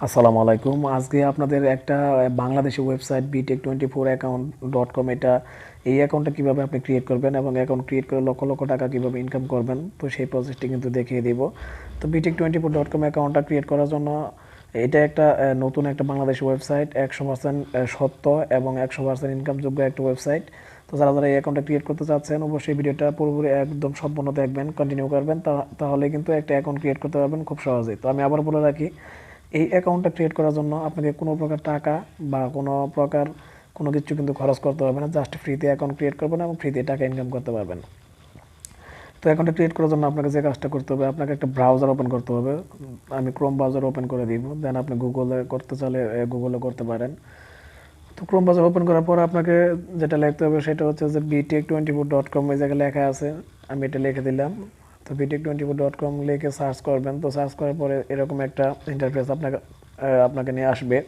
আসসালামু আলাইকুম। আজকে আপনাদের একটা Bangladeshi website Bitek twenty four account dot com এটা, এই অ্যাকাউন্টটা কীভাবে আপনি ক্রিয়েট করবেন এবং অ্যাকাউন্ট ক্রিয়েট করে লক্ষ লক্ষ টাকা কীভাবে ইনকাম করবেন, তো সেই প্রসেসটি কিন্তু দেখিয়ে দিব। তো Bitek twenty four dot com অ্যাকাউন্টটা ক্রিয়েট করার জন্য, এটা একটা নতুন একটা বাংলাদেশি ওয়েবসাইট, একশো পার্সেন্ট সত্য এবং একশো পার্সেন্ট ইনকামযোগ্য একটা ওয়েবসাইট। তো যারা যারা এই অ্যাকাউন্টটা ক্রিয়েট করতে চাচ্ছেন, অবশ্যই ভিডিওটা পুরোপুরি একদম সম্পূর্ণ দেখবেন কন্টিনিউ করবেন তাহলে কিন্তু একটা অ্যাকাউন্ট ক্রিয়েট করতে পারবেন খুব সহজেই। তো আমি আবার বলে রাখি এই অ্যাকাউন্টটা ক্রিয়েট করার জন্য আপনাকে কোনো প্রকার টাকা বা কোনো প্রকার কোনো কিছু কিন্তু খরচ করতে হবে না। জাস্ট ফ্রিতে অ্যাকাউন্ট ক্রিয়েট করবেন এবং ফ্রিতে টাকা ইনকাম করতে পারবেন। তো অ্যাকাউন্টটা ক্রিয়েট করার জন্য আপনাকে যে কাজটা করতে হবে, আপনাকে একটা ব্রাউজার ওপেন করতে হবে। আমি ক্রোম ব্রাউজার ওপেন করে দিব দেন আপনি গুগলে করতে চাইলে গুগলে করতে পারেন। তো ক্রোম ব্রাউজার ওপেন করার পর আপনাকে যেটা লিখতে হবে সেটা হচ্ছে যে Bitek twenty four dot com এই জায়গায় লেখা আছে। আমি এটা লিখে দিলাম। তো Bitek twenty four dot com লিখে সার্চ করবেন। তো সার্চ করার পরে এরকম একটা ইন্টারফেস আপনাকে আপনাকে নিয়ে আসবে।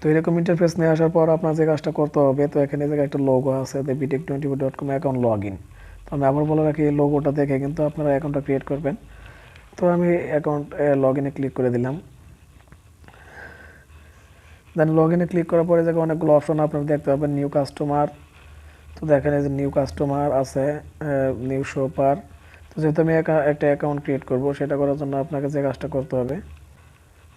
তো এরকম ইন্টারফেস নিয়ে আসার পর আপনার যে কাজটা করতে হবে, তো এখানে যে একটা লোগো আছে Bitek twenty four dot com account log in তো আমি আবার বলে রাখি, এই লোগোটা দেখে কিন্তু আপনারা অ্যাকাউন্টটা ক্রিয়েট করবেন। তো আমি অ্যাকাউন্ট লগ ইনে ক্লিক করে দিলাম। দেন লগ ইনে ক্লিক করার পরে দেখে অনেকগুলো অপশন আপনারা দেখতে পাবেন নিউ কাস্টমার তো দেখেন এই যে নিউ কাস্টমার আছে নিউ শোপার তো যেহেতু আমি একটা অ্যাকাউন্ট ক্রিয়েট করব, সেটা করার জন্য আপনাকে যে কাজটা করতে হবে,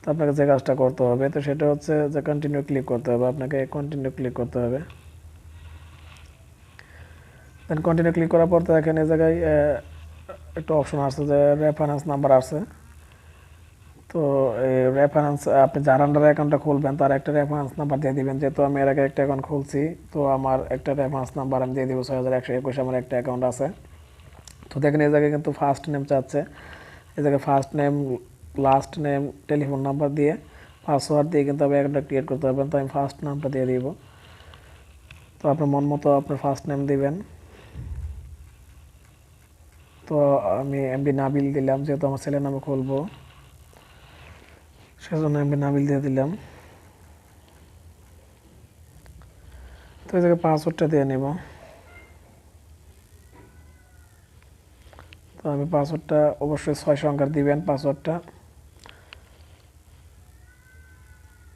তো আপনাকে যে কাজটা করতে হবে, তো সেটা হচ্ছে যে কন্টিনিউ ক্লিক করতে হবে, আপনাকে কন্টিনিউ ক্লিক করতে হবে। দেন কন্টিনিউ ক্লিক করার পর তো দেখেন এই জায়গায় একটা অপশন আছে যে রেফারেন্স নাম্বার আছে তো রেফারেন্স আপনি যার আন্ডারে অ্যাকাউন্টটা খুলবেন, তার একটা রেফারেন্স নাম্বার দিয়ে দিবেন। যেহেতু আমি এর আগে একটা অ্যাকাউন্ট খুলছি, তো আমার একটা রেফারেন্স নাম্বার আমি দিয়ে দিব, ছয় হাজার একশো একুশ আমার একটা অ্যাকাউন্ট আছে। তো দেখেন, এই জায়গায় কিন্তু ফার্স্ট নেম চাচ্ছে। এই জায়গায় first name last name telephone number দিয়ে পাসওয়ার্ড দিয়ে কিন্তু আপনি অ্যাকাউন্টটা ক্রিয়েট করতে পারবেন। তো আমি ফার্স্ট নামটা দিয়ে দিব। তো আপনার মন মতো আপনার ফার্স্ট নেম দিবেন। তো আমি এমবি নাবিল দিলাম, যেহেতু আমার ছেলের নামে খুলবো। সেজন্য আমি নাবিল দিয়ে দিলাম। তো এই জায়গায় পাসওয়ার্ডটা দিয়ে নেব। তো আমি পাসওয়ার্ডটা অবশ্যই ছয় সংখ্যার দিবেন পাসওয়ার্ডটা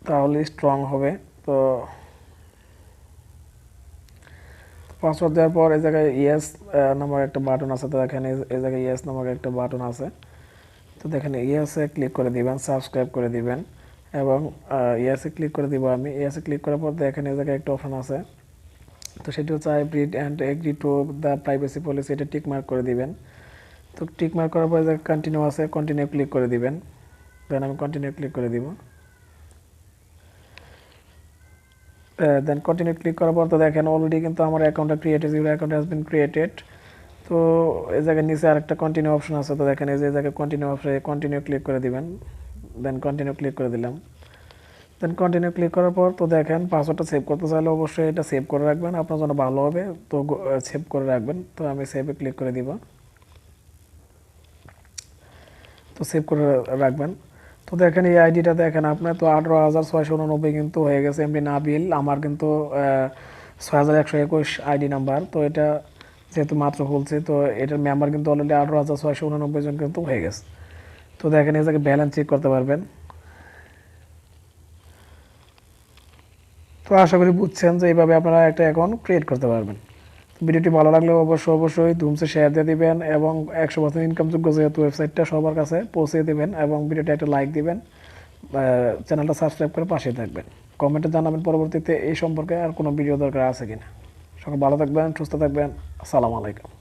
তাহলে স্ট্রং হবে। তো পাসওয়ার্ড দেওয়ার পর এই জায়গায় ইয়েস নামক একটা বাটন আছে। তো এখানে এই জায়গায় ইয়েস নামক একটা বাটন আছে। তো দেখেন ইয়েসে ক্লিক করে দিবেন সাবস্ক্রাইব করে দিবেন এবং ইয়েসে ক্লিক করে দিব আমি। ইয়েসে ক্লিক করার পর দেখেন এই জায়গায় একটা অপশন আছে। তো সেটি হচ্ছে I and agree to the privacy policy এটা টিক মার্ক করে দিবেন। তো টিক মার্ক করার পর যে কন্টিনিউ আছে কন্টিনিউ ক্লিক করে দিবেন। দেন আমি কন্টিনিউ ক্লিক করে দিব। দেন কন্টিনিউ ক্লিক করার পর তো দেখেন অলরেডি কিন্তু আমার অ্যাকাউন্টটা created your account has been created তো এই জায়গায় নিচে আরেকটা কন্টিনিউ অপশন আছে, তো দেখেন এই যে জায়গায় কন্টিনিউ অপশনে কন্টিনিউ ক্লিক করে দিবেন। দেন কন্টিনিউ ক্লিক করে দিলাম। দেন কন্টিনিউ ক্লিক করার পর তো দেখেন পাসওয়ার্ডটা সেভ করতে চাইলে অবশ্যই এটা সেভ করে রাখবেন, আপনার জন্য ভালো হবে। তো সেভ করে রাখবেন। তো আমি সেভে ক্লিক করে দিব। তো সেভ করে রাখবেন। তো দেখেন এই আইডিটা দেখেন আপনার তো আঠারো হাজার ছয়শো উননব্বই কিন্তু হয়ে গেছে এমনি নাবিল। আমার কিন্তু ছয় হাজার একশো একুশ আইডি নাম্বার তো এটা যেহেতু মাত্র খুলছে তো এটার মেম্বার কিন্তু অলরেডি আঠারো হাজার ছয়শো উননব্বই জন কিন্তু হয়ে গেছে। তো দেখেন জায়গায় ব্যালেন্স চেক করতে পারবেন। তো আশা করি বুঝছেন যে এইভাবে আপনারা একটা অ্যাকাউন্ট ক্রিয়েট করতে পারবেন। ভিডিওটি ভালো লাগলে অবশ্যই অবশ্যই ধুমসে শেয়ার দিয়ে দিবেন এবং একশো পার্সেন্ট ইনকামযোগ্য যেহেতু ওয়েবসাইটটা সবার কাছে পৌঁছে দিবেন এবং ভিডিওটা একটা লাইক দিবেন চ্যানেলটা সাবস্ক্রাইব করে পাশে থাকবেন। কমেন্টে জানাবেন পরবর্তীতে এই সম্পর্কে আর কোনো ভিডিও দরকার আছে কিনা। সকল ভালো থাকবেন সুস্থ থাকবেন। আসসালামু আলাইকুম।